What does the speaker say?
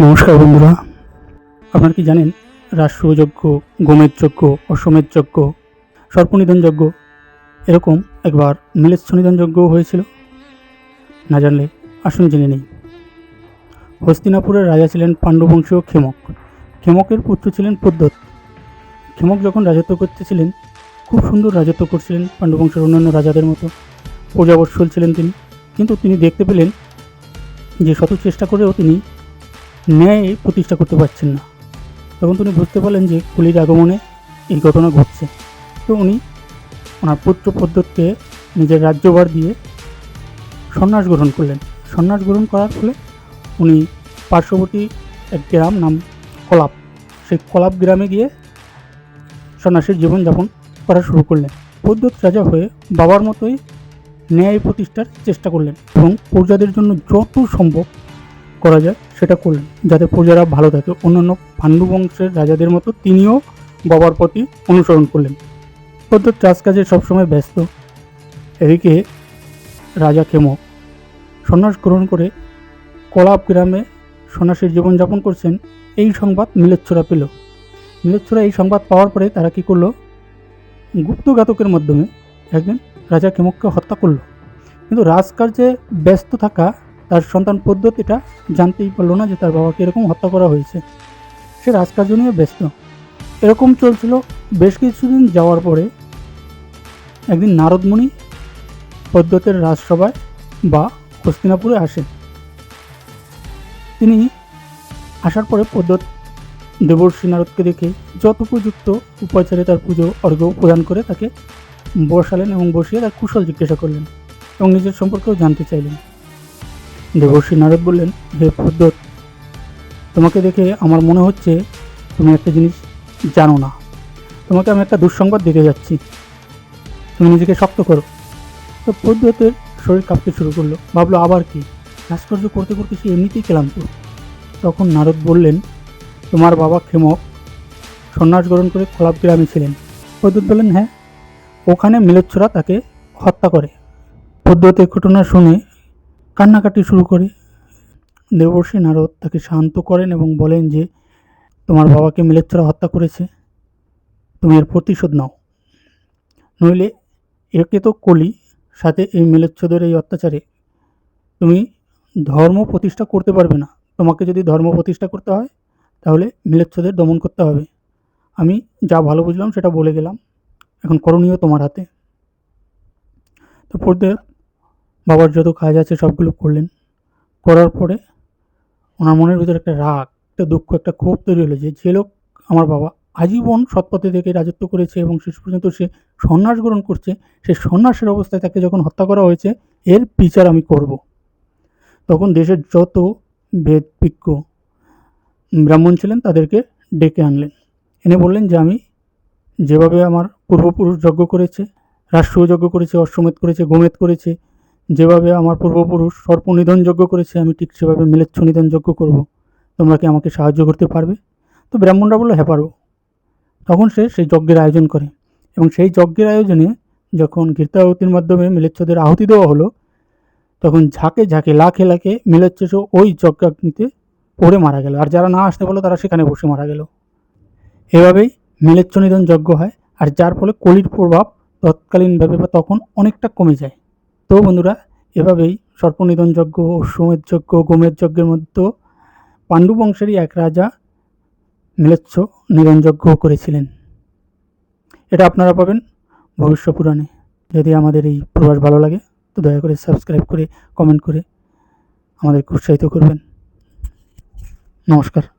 নমস্কার বন্ধুরা। আপনারা কি জানেন রাষ্ট্রীয় যজ্ঞ গোমের যজ্ঞ, অশ্বমেধ যজ্ঞ, সর্পনিধন যজ্ঞ, এরকম একবার মিলেচ্ছ নিধন যজ্ঞও হয়েছিল? না জানলে আসুন জেনে নেই। হস্তিনাপুরের রাজা ছিলেন পাণ্ডবংশীয় ক্ষেমক ক্ষেমকের পুত্র ছিলেন পদ্মত ক্ষেমক যখন রাজত্ব করতেছিলেন খুব সুন্দর রাজত্ব করছিলেন পাণ্ডবংশের অন্যান্য রাজাদের মতো। প্রজাবৎসল ছিলেন তিনি। কিন্তু তিনি দেখতে পেলেন যে শত চেষ্টা করেও তিনি ন্যায় প্রতিষ্ঠা করতে পারছেন না। তখন তিনি বুঝতে পারলেন যে কলির আগমনে এই ঘটনা ঘটছে। তো উনি ওনার পুত্র পদ্ধতকে নিজের রাজ্যভার দিয়ে সন্ন্যাস গ্রহণ করলেন। সন্ন্যাস গ্রহণ করার ফলে উনি পার্শ্ববর্তী এক গ্রাম নাম কলাপ, সেই কলাপ গ্রামে গিয়ে সন্ন্যাসীর জীবনযাপন করা শুরু করলেন। পদ্ধত রাজা হয়ে বাবার মতোই ন্যায় প্রতিষ্ঠার চেষ্টা করলেন এবং প্রজাদের জন্য যত সম্ভব করা যায়, সেটা করলেন। যাতে প্রজারা ভালো থাকে। অন্যান্য পাণ্ডু বংশের রাজাদের মতো তিনিও বাবার প্রতি অনুসরণ করলেন। পদ্ধত রাজকাজে সবসময় ব্যস্ত। এদিকে রাজা খেমক সন্ন্যাস গ্রহণ করে কলাপ গ্রামে সন্ন্যাসীর জীবনযাপন করছেন। এই সংবাদ মিলেচ্ছরা পেল। মিলেচ্ছরা এই সংবাদ পাওয়ার পরে তারা কি করল? গুপ্তঘাতকের মাধ্যমে একদিন রাজা খেমককে হত্যা করল। কিন্তু রাজকার্যে ব্যস্ত থাকা তার সন্তান পদ্ধতিটা জানতেই পারল না যে তার বাবাকে এরকম হত্যা করা হয়েছে। সে রাজকার্য নিয়ে ব্যস্ত। এরকম চলছিল বেশ কিছুদিন যাওয়ার পরে একদিন নারদমণি পদ্ধতের রাজসভায় বা হস্তিনাপুরে আসেন তিনি আসার পরে পদ্ধত দেবর্ষী নারদকে দেখে যত যথোপযুক্ত উপাচারে তার পুজো অর্ঘ্য প্রদান করে তাকে বসালেন এবং বসিয়ে তার কুশল জিজ্ঞাসা করলেন এবং নিজের সম্পর্কেও জানতে চাইলেন। দেবর্ষী নারদ বললেন, হে পদ্ধত তোমাকে দেখে আমার মনে হচ্ছে তুমি একটা জিনিস জানো না। তোমাকে আমি একটা দুঃসংবাদ দিতে যাচ্ছি। তুমি নিজেকে শক্ত করো। তো পদ্ধতের শরীর কাঁপতে শুরু করল। ভাবলো, আবার কি? ভাস্কর্য করতে করতে সে এমনিতেই ক্লান্ত। তখন নারদ বললেন, তোমার বাবা ক্ষেমক সন্ন্যাস গ্রহণ করে খোলাপ গ্রামে ছিলেন। পদ্ধত বললেন হ্যাঁ ওখানে মিলোচ্ছরা তাকে হত্যা করে। পদ্ধতি ঘটনা শুনে কান্নাকাটি শুরু করে। দেবর্ষী নারদ তাকে শান্ত করেন এবং বলেন যে, তোমার বাবাকে মিলেচ্ছরা হত্যা করেছে। তুমি এর প্রতিশোধ নাও। নইলে একে তো কলি, সাথে এই মিলেচ্ছদের এই অত্যাচারে। তুমি ধর্ম প্রতিষ্ঠা করতে পারবে না। তোমাকে যদি ধর্ম প্রতিষ্ঠা করতে হয়, তাহলে মিলেচ্ছদের দমন করতে হবে। আমি যা ভালো বুঝলাম, সেটা বলে গেলাম। এখন করণীয় তোমার হাতে। তো বাবার যত কাজ আছে সবগুলো করলেন। করার পরে ওনার মনের ভিতরে একটা রাগ, একটা দুঃখ, একটা ক্ষোভ তৈরি হলো যে যে লোক আমার বাবা আজীবন সৎপথে থেকে রাজত্ব করেছে এবং শেষ পর্যন্ত সে সন্ন্যাস গ্রহণ করছে, সে সন্ন্যাসের অবস্থায় তাকে যখন হত্যা করা হয়েছে, এর বিচার আমি করব। তখন দেশের যত বেদবিজ্ঞ ব্রাহ্মণ ছিলেন, তাদেরকে ডেকে আনলেন। এনে বললেন যে, আমি যেভাবে আমার পূর্বপুরুষ যজ্ঞ করেছে রাষ্ট্রীয় যজ্ঞ করেছে, অশ্বমেধ করেছে, গোমেধ করেছে যেভাবে আমার পূর্বপুরুষ সর্পনিধন যজ্ঞ করেছে, আমি ঠিক সেভাবে মিলেচ্ছ নিধন যজ্ঞ করব। তোমরা কি আমাকে সাহায্য করতে পারবে? তো ব্রাহ্মণরা বলল হ্যাঁ পারব। তখন সে সেই যজ্ঞের আয়োজন করে এবং সেই যজ্ঞের আয়োজনে যখন গীতাহুতির মাধ্যমে মিলেচ্ছদের আহুতি দেওয়া হলো, তখন ঝাঁকে ঝাঁকে, লাখে লাখে মিলেচ্ছ ওই যজ্ঞাগ্নিতে পড়ে মারা গেল। আর যারা না আসতে পারল, তারা সেখানে বসে মারা গেল। এভাবেই মিলেচ্ছ নিধন যজ্ঞ হয়। আর যার ফলে কলির প্রভাব তৎকালীনভাবে বা তখন অনেকটা কমে যায়। তো বন্ধুরা, এভাবেই সর্পনিধন যজ্ঞ অশ্বমেধ যজ্ঞ গোমের যজ্ঞের মধ্যে পাণ্ডু বংশেরই এক রাজা মিলেচ্ছ নিধন করেছিলেন। এটা আপনারা পাবেন ভবিষ্য পুরাণে। যদি আমাদের এই প্রবাস ভালো লাগে, তো দয়া করে সাবস্ক্রাইব করে, কমেন্ট করে আমাদেরকে উৎসাহিত করবেন। নমস্কার।